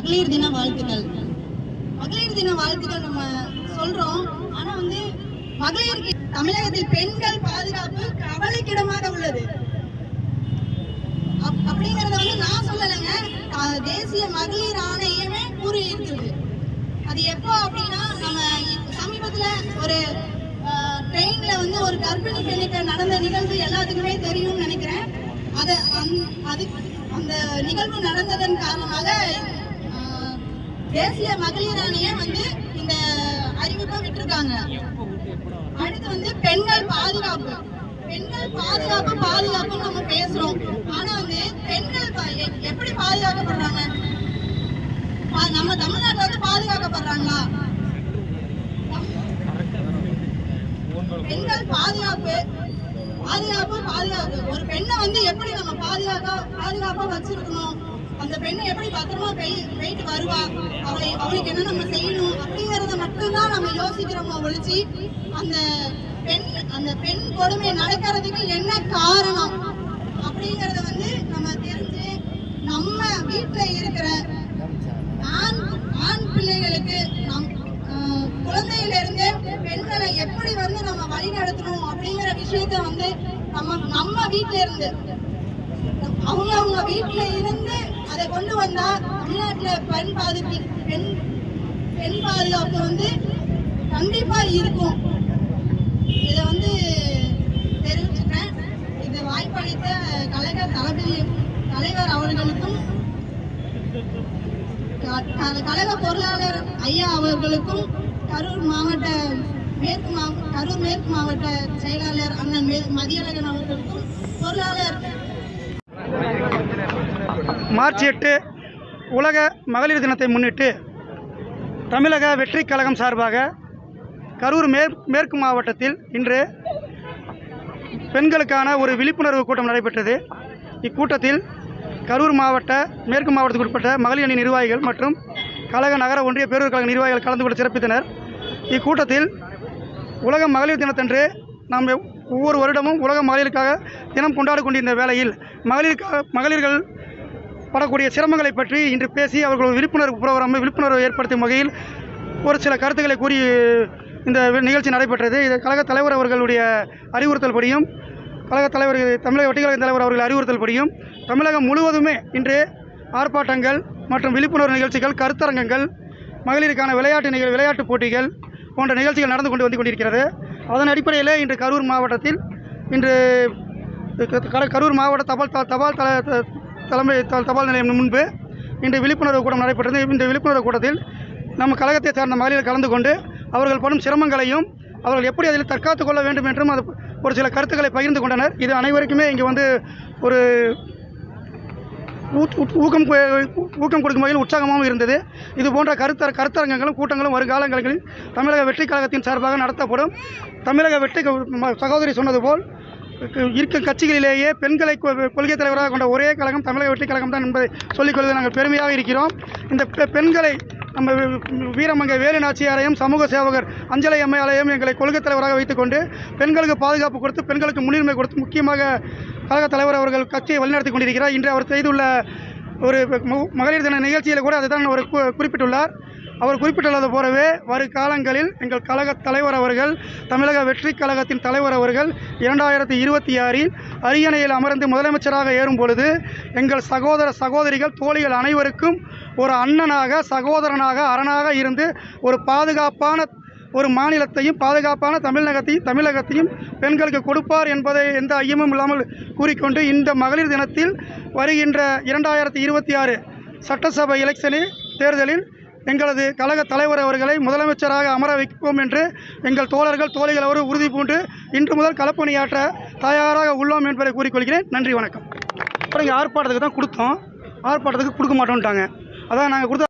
மகளிர் தின வாழ்த்துக்கள். மகளிர் தின வாழ்த்துக்கள் நம்ம சொல்றோம். ஆனா வந்து மகளிருக்கு தமிழகத்தில் பெண்கள் பாதுகாப்பு கவலைக்கிடமாக உள்ளது. அப்- அப்படிங்கறத வந்து நான் சொல்லலைங்க. தேசிய மகளிர் ஆணையமே கூறி அது எப்போ அப்படின்னா நம்ம சமீபத்துல ஒரு ட்ரெயின்ல வந்து ஒரு கர்ப்பிணி பெண்ணுக்கு நடந்த நிகழ்வு எல்லாத்துக்குமே தெரியும்னு நினைக்கிறேன். அத அந்த அது அந்த நிகழ்வு நடந்ததன் காரணமாக தேசிய மகளிர் ஆணையம் வந்து இந்த அறிவிப்பை விட்டுருக்காங்க. அடுத்து வந்து பெண்கள் பாதுகாப்பு. பெண்கள் பாதுகாப்பு பாதுகாப்பு நம்ம பேசுறோம். ஆனா வந்து பெண்கள் எப்படி பாதுகாக்கப்படுறாங்க? நம்ம தமிழ்நாட்டுல வந்து பாதுகாக்கப்படுறாங்களா? பெண்கள் பாதுகாப்பு பாதுகாப்பு பாதுகாப்பு. ஒரு பெண்ணை வந்து எப்படி நம்ம பாதுகாக்க பாதுகாப்பா வச்சிருக்கணும்? அந்த பெண்ணை எப்படி பத்திரமா போய் போயிட்டு வருவா? அவளை அவளுக்கு என்ன நம்ம செய்யணும்? அப்படிங்கறத மட்டும்தான் நம்ம யோசிக்கிறோமோ ஒழிச்சு அந்த பெண் அந்த பெண் கொடுமை நடக்கிறதுக்கு என்ன காரணம்? அப்படிங்கறத வந்து நம்ம தெரிஞ்சு நம்ம வீட்டுல இருக்கிற ஆண் ஆண் பிள்ளைகளுக்கு நம் குழந்தையில இருந்தே பெண்களை எப்படி வந்து நம்ம வழி நடத்தணும் அப்படிங்கிற விஷயத்த வந்து நம்ம நம்ம வீட்டுல இருந்து அவங்க அவங்க வீட்டுல இருந்து அதை கொண்டு வந்தா தமிழ்நாட்டுல பெண் பாதுகாப்பு பெண் பெண் பாதுகாப்பு வந்து கண்டிப்பா இருக்கும். இதை வந்து தெரிவிச்சுக்கிறேன். இதை வாய்ப்பளித்த கலைஞர் தளபதி தலைவர் அவர்களுக்கும் கழக பொருளாளர் ஐயா அவர்களுக்கும் கரூர் மாவட்ட மேற்கு மாவ கரூர் மேற்கு மாவட்ட செயலாளர் அண்ணன் மே- மதியழகன் அவர்களுக்கும் பொருளாளர் மார்ச் எட்டு உலக மகளிர் தினத்தை முன்னிட்டு தமிழக வெற்றி கழகம் சார்பாக கரூர் மேற் மேற்கு மாவட்டத்தில் இன்று பெண்களுக்கான ஒரு விழிப்புணர்வு கூட்டம் நடைபெற்றது. இக்கூட்டத்தில் கரூர் மாவட்ட மேற்கு மாவட்டத்துக்கு உட்பட்ட மகளிர் அணி நிர்வாகிகள் மற்றும் கழக நகர ஒன்றிய பேரூர் கழக நிர்வாகிகள் கலந்து கொண்டு சிறப்பித்தனர். இக்கூட்டத்தில் உலக மகளிர் தினத்தன்று நாம் ஒவ்வொரு வருடமும் உலக மகளிருக்காக தினம் கொண்டாடி கொண்டிருந்த வேளையில் மகளிருக்காக மகளிர்கள் படக்கூடிய சிரமங்களை பற்றி இன்று பேசி அவர்கள் விழிப்புணர்வு புரோகிராமை விழிப்புணர்வு ஏற்படுத்தும் வகையில் ஒரு சில கருத்துக்களை கூறி இந்த நிகழ்ச்சி நடைபெற்றது. இது கழக தலைவர் அவர்களுடைய அறிவுறுத்தல் படியும். கழக தலைவர் தமிழக வட்டிக்கழக தலைவர் அவர்கள் அறிவுறுத்தல் படியும். தமிழகம் முழுவதுமே இன்று ஆர்ப்பாட்டங்கள் மற்றும் விழிப்புணர்வு நிகழ்ச்சிகள் கருத்தரங்கங்கள் மகளிருக்கான விளையாட்டு நிகழ் விளையாட்டுப் போட்டிகள் போன்ற நிகழ்ச்சிகள் நடந்து கொண்டு வந்து கொண்டிருக்கிறது. அதன் அடிப்படையில் இன்று கரூர் மாவட்டத்தில் இன்று கரூர் மாவட்ட தபால் த- தபால் தல த- தலைமை த- தபால் நிலையம் முன்பு இன்று விழிப்புணர்வு கூட்டம் நடைபெற்றது. இந்த விழிப்புணர்வு கூட்டத்தில் நம்ம கழகத்தை சார்ந்த மகளிர் கலந்து கொண்டு அவர்கள் படும் சிரமங்களையும் அவர்கள் எப்படி அதில் தற்காத்து கொள்ள வேண்டும் என்றும் அது ஒரு சில கருத்துக்களை பகிர்ந்து கொண்டனர். இது அனைவருக்குமே இங்கே வந்து ஒரு ஊக்கம் ஊக்கம் கொடுக்கும் வகையில் உற்சாகமாகவும் இருந்தது. இது போன்ற கருத்தர கருத்தரங்கங்களும் கூட்டங்களும் வருங்காலங்களில் தமிழக வெற்றி கழகத்தின் சார்பாக நடத்தப்படும். தமிழக வெற்றி ம- சகோதரி சொன்னது போல் இருக்கும் கட்சிகளிலேயே பெண்களை கொ- கொள்கை தலைவராக கொண்ட ஒரே கழகம் தமிழக வெற்றி கழகம் தான் என்பதை சொல்லிக்கொள்வதில் நாங்கள் பெருமையாக இருக்கிறோம். இந்த பெ- பெண்களை நம்ம வீரமங்கை வேலு நாச்சியாரையும் சமூக சேவகர் அஞ்சலை அம்மையாரையும் எங்களை கொள்கை தலைவராக வைத்துக்கொண்டு பெண்களுக்கு பாதுகாப்பு கொடுத்து பெண்களுக்கு முன்னுரிமை கொடுத்து முக்கியமாக கழக தலைவர் அவர்கள் கட்சியை வழிநடத்தி கொண்டிருக்கிறார். இன்று அவர் செய்துள்ள ஒரு மகளிர் தின நிகழ்ச்சியில் கூட அதுதான் அவர் குறிப்பிட்டுள்ளார். அவர் குறிப்பிட்டுள்ளது போலவே வருகாலங்களில் எங்கள் கழக தலைவர் அவர்கள் தமிழக வெற்றி கழகத்தின் தலைவர் அவர்கள் இரண்டாயிரத்தி இருபத்தி ஆறில் அரியணையில் அமர்ந்து முதலமைச்சராக ஏறும் பொழுது எங்கள் சகோதர சகோதரிகள் தோழிகள் அனைவருக்கும் ஒரு அண்ணனாக சகோதரனாக அரணாக இருந்து ஒரு பாதுகாப்பான ஒரு மாநிலத்தையும் பாதுகாப்பான தமிழகத்தையும் தமிழகத்தையும் பெண்களுக்கு கொடுப்பார் என்பதை எந்த ஐயமும் இல்லாமல் கூறிக்கொண்டு இந்த மகளிர் தினத்தில் வருகின்ற இரண்டாயிரத்தி இருபத்தி ஆறு சட்டசபை எலெக்ஷனில் தேர்தலில் எங்களது கழக தலைவர் அவர்களை முதலமைச்சராக அமர வைப்போம் என்று எங்கள் தோழர்கள் தோழிகள் அவர் உறுதி பூண்டு இன்று முதல் களப்பணியாற்ற தயாராக உள்ளோம் என்பதை கூறிக்கொள்கிறேன். நன்றி வணக்கம். அப்புறம் இங்கே ஆர்ப்பாட்டத்துக்கு தான் கொடுத்தோம். ஆர்ப்பாட்டத்துக்கு கொடுக்க மாட்டோம்ட்டாங்க. அதான் நாங்கள் கொடுத்த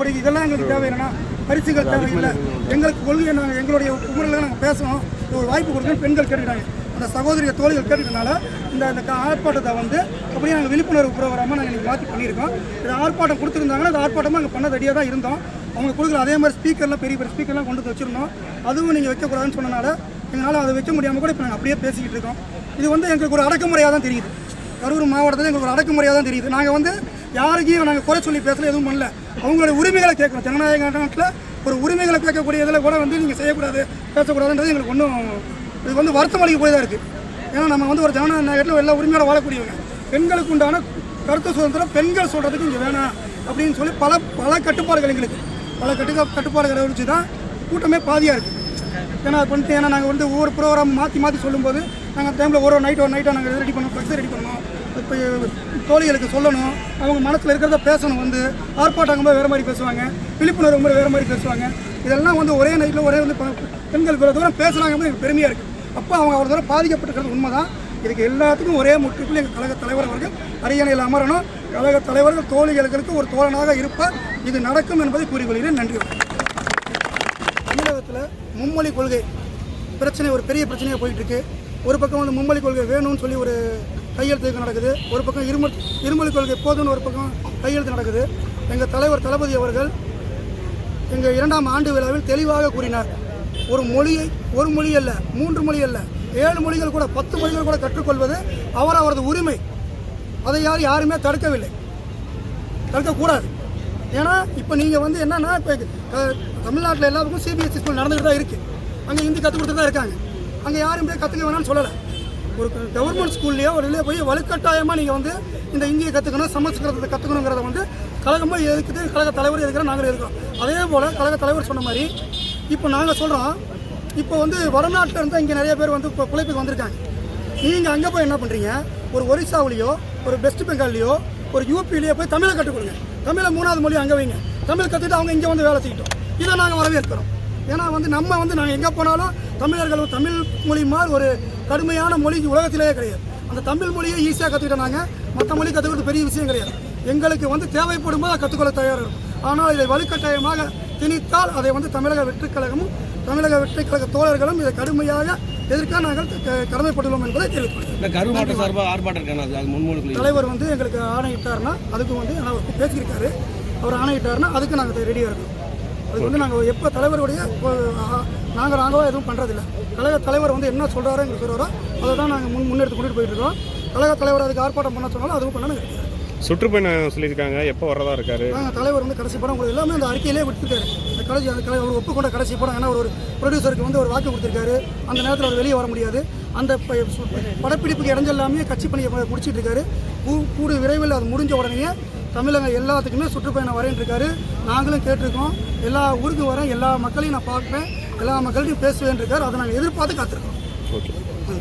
படி இதெல்லாம் எங்களுக்கு தேவை என்னன்னா பரிசுகள் தேவையில்லை எங்களுக்கு கொள்கையை நாங்கள் எங்களுடைய குமுறையில் நாங்கள் பேசணும். ஒரு வாய்ப்பு கொடுக்கணும் பெண்கள் கேட்டுக்கிட்டாங்க. அந்த சகோதரிய தோழிகள் கேட்டுக்கிறனால இந்த இந்த ஆர்ப்பாட்டத்தை வந்து அப்படியே நாங்கள் விழிப்புணர்வு புரோகிராமாக நாங்கள் இன்றைக்கி மாற்றி பண்ணியிருக்கோம். இது ஆர்ப்பாட்டம் கொடுத்துருந்தாங்கன்னா அந்த ஆர்ப்பாட்டமாக நாங்கள் பண்ண ரெடியாக தான் இருந்தோம். அவங்க கொடுக்குற அதே மாதிரி ஸ்பீக்கர்லாம் பெரிய பெரிய ஸ்பீக்கர்லாம் கொண்டு வந்து வச்சுருந்தோம். அதுவும் நீங்கள் வைக்கக்கூடாதுன்னு சொன்னனால எங்களால் அதை வைக்க முடியாமல் கூட இப்போ நாங்கள் அப்படியே பேசிக்கிட்டு இருக்கோம். இது வந்து எங்களுக்கு ஒரு அடக்குமுறையாக தான் தெரியுது. கரூர் மாவட்டத்தில் எங்களுக்கு ஒரு அடக்குமுறையாக தான் தெரியுது. நாங்கள் வந்து யாருக்கையும் நாங்கள் குறை சொல்லி பேசல எதுவும் பண்ணல. அவங்களுடைய உரிமைகளை கேட்கணும். ஜனநாயக நாட்டில் ஒரு உரிமைகளை கேட்கக்கூடிய இதில் கூட வந்து நீங்கள் செய்யக்கூடாது பேசக்கூடாதுன்றது எங்களுக்கு ஒன்றும் இது வந்து வருத்தம் அளிக்கக்கூடியதாக இருக்குது ஏன்னா நம்ம வந்து ஒரு ஜனநாயகத்தில் நாட்டில் எல்லா உரிமையோட வாழக்கூடியவங்க. பெண்களுக்கு உண்டான கருத்து சுதந்திரம் பெண்கள் சொல்கிறதுக்கு இங்கே வேணாம் அப்படின்னு சொல்லி பல பல கட்டுப்பாடுகள் எங்களுக்கு. பல கட்டு கட்டுப்பாடுகளை வச்சு தான் கூட்டமே பாதியாக இருக்குது ஏன்னா அது பண்ணிட்டு ஏன்னா நாங்கள் வந்து ஒவ்வொரு ப்ரோக்ராம் மாற்றி மாற்றி சொல்லும்போது நாங்கள் டைமில் ஒரு நைட் ஒரு நைட்டாக நாங்கள் ரெடி பண்ணோம் ஃப்ளெக்ஸை ரெடி பண்ணணும் இப்போ தோழிகளுக்கு சொல்லணும். அவங்க மனசில் இருக்கிறத பேசணும் வந்து. ஆர்ப்பாட்டம் போது வேறு மாதிரி பேசுவாங்க. விழிப்புணர்வு வேறு மாதிரி பேசுவாங்க. இதெல்லாம் வந்து ஒரே நைட்டில் ஒரே வந்து பெண்கள் தூரம் பேசுகிறாங்க போது பெருமையாக இருக்குது அப்போ அவங்க அவர் தடவை பாதிக்கப்பட்டிருக்கிறது உண்மை தான் இதுக்கு எல்லாத்துக்கும் ஒரே முற்றுப்புள்ளி எங்கள் கழக தலைவர் அவர்கள் அரியணையில் அமரணும். கழக தலைவர்கள் தோழிகளுக்கு ஒரு தோழனாக இருப்பார். இது நடக்கும் என்பதை கூறிக்கொள்கிறேன். நன்றி. தமிழகத்தில் மும்மொழி கொள்கை பிரச்சனை ஒரு பெரிய பிரச்சனையாக போயிட்டு இருக்கு ஒரு பக்கம் வந்து மும்மொழி கொள்கை வேணும்னு சொல்லி ஒரு கையெழுத்து நடக்குது. ஒரு பக்கம் இருமல் இருமொழி கொள்கை போதும்னு ஒரு பக்கம் கையெழுத்து நடக்குது. எங்கள் தலைவர் தளபதி அவர்கள் எங்கள் இரண்டாம் ஆண்டு விழாவில் தெளிவாக கூறினார். ஒரு மொழியை ஒரு மொழி அல்ல மூன்று மொழி அல்ல ஏழு மொழிகள் கூட பத்து மொழிகள் கூட கற்றுக்கொள்வது அவர் அவரது உரிமை. அதை யார் யாருமே தடுக்கவில்லை. தடுக்கக்கூடாது. ஏன்னா இப்போ நீங்கள் வந்து என்னன்னா இப்போ தமிழ்நாட்டில் எல்லாருக்கும் சிபிஎஸ்சி ஸ்கூல் நடந்துகிட்டு தான் இருக்குது அங்கே ஹிந்தி கற்றுக் கொடுத்துட்டு தான் இருக்காங்க. அங்கே யாரும் போய் கற்றுக்க வேணாம்னு சொல்லலை. ஒரு கவர்மெண்ட் ஸ்கூல்லையோ ஒரு இல்லையோ போய் வலுக்கட்டாயமாக நீங்கள் வந்து இந்த இந்தியை கற்றுக்கணும் சமஸ்கிருதத்தை கற்றுக்கணுங்கிறத வந்து கழகமாக எதுக்குது கழக தலைவர் எதுக்குறோம் நாங்கள் இருக்கிறோம் அதே போல் கழக தலைவர் சொன்ன மாதிரி இப்போ நாங்கள் சொல்கிறோம் இப்போ வந்து வடநாட்டில் இருந்து இங்கே நிறைய பேர் வந்து இப்போ பிழைப்புக்கு வந்திருக்காங்க. நீங்கள் அங்கே போய் என்ன பண்ணுறீங்க ஒரு ஒரிசாவிலையோ ஒரு வெஸ்ட் பெங்கால்லையோ ஒரு யூபிலையோ போய் தமிழை கற்றுக் கொடுங்க தமிழை மூணாவது மொழி அங்கே வைங்க. தமிழ் கற்றுட்டு அவங்க இங்கே வந்து வேலை செய்யட்டும். இதை நாங்கள் வரவேற்கிறோம். ஏன்னா வந்து நம்ம வந்து நாங்கள் எங்கே போனாலும் தமிழர்கள் தமிழ் மொழி மாதிரி ஒரு கடுமையான மொழி உலகத்திலேயே கிடையாது. அந்த தமிழ் மொழியை ஈஸியாக கற்றுக்கிட்டோம் நாங்கள் மற்ற மொழி கற்றுக்கிறது பெரிய விஷயம் கிடையாது. எங்களுக்கு வந்து தேவைப்படும் போது கற்றுக்கொள்ள தயாராக ஆனால் இதை வலுக்கட்டாயமாக திணித்தால் அதை வந்து தமிழக வெற்றிக் கழகமும் தமிழக வெற்றிக் கழக தோழர்களும் இதை கடுமையாக எதிர்க்க நாங்கள் கடமைப்பட்டுள்ளோம் என்பதை தெரிவித்துள்ளோம் தலைவர் வந்து எங்களுக்கு ஆணையிட்டாருன்னா அதுக்கு வந்து அவர் பேசியிருக்காரு. அவர் ஆணையிட்டாருன்னா அதுக்கு நாங்கள் ரெடியாக இருக்கோம். அதுக்கு வந்து நாங்கள் எப்போ தலைவருடைய நாங்கள் நாங்களாக எதுவும் பண்ணுறதில்ல கழக தலைவர் வந்து என்ன சொல்கிறாரோ எங்களுக்கு சொல்கிறாரோ அதை தான் நாங்கள் முன் முன்னெடுத்து கொண்டுட்டு போயிட்டு இருக்கோம். கழக தலைவர் அதுக்கு ஆர்ப்பாட்டம் பண்ண சொன்னாலும் அதுவும் பண்ண சுற்றுப்பயணம் சொல்லியிருக்காங்க. எப்போ வரதா இருக்காரு? நாங்கள் தலைவர் வந்து கடைசி படம் உங்களுக்கு எல்லாமே அந்த அறிக்கையிலே விட்டுருக்காரு. அந்த கடைசி அந்த கலை அவர் ஒப்புக்கொண்ட கடைசி படம். ஏன்னா ஒரு ப்ரொடியூசருக்கு வந்து ஒரு வாக்கு கொடுத்துருக்காரு. அந்த நேரத்தில் அவர் வெளியே வர முடியாது. அந்த படப்பிடிப்புக்கு இடைஞ்செல்லாமே கட்சி பணியை முடிச்சிட்டு இருக்காரு கூ- கூடு விரைவில் அது முடிஞ்ச உடனே தமிழக எல்லாத்துக்குமே சுற்றுப்பயணம் வரேன் இருக்காரு நாங்களும் கேட்டிருக்கோம். எல்லா ஊருக்கும் வரேன். எல்லா மக்களையும் நான் பார்ப்பேன். எல்லா மக்கள்கிட்டையும் பேசுவேன் இருக்காரு அதை நாங்கள் எதிர்பார்த்து காத்திருக்கோம். ஓகே.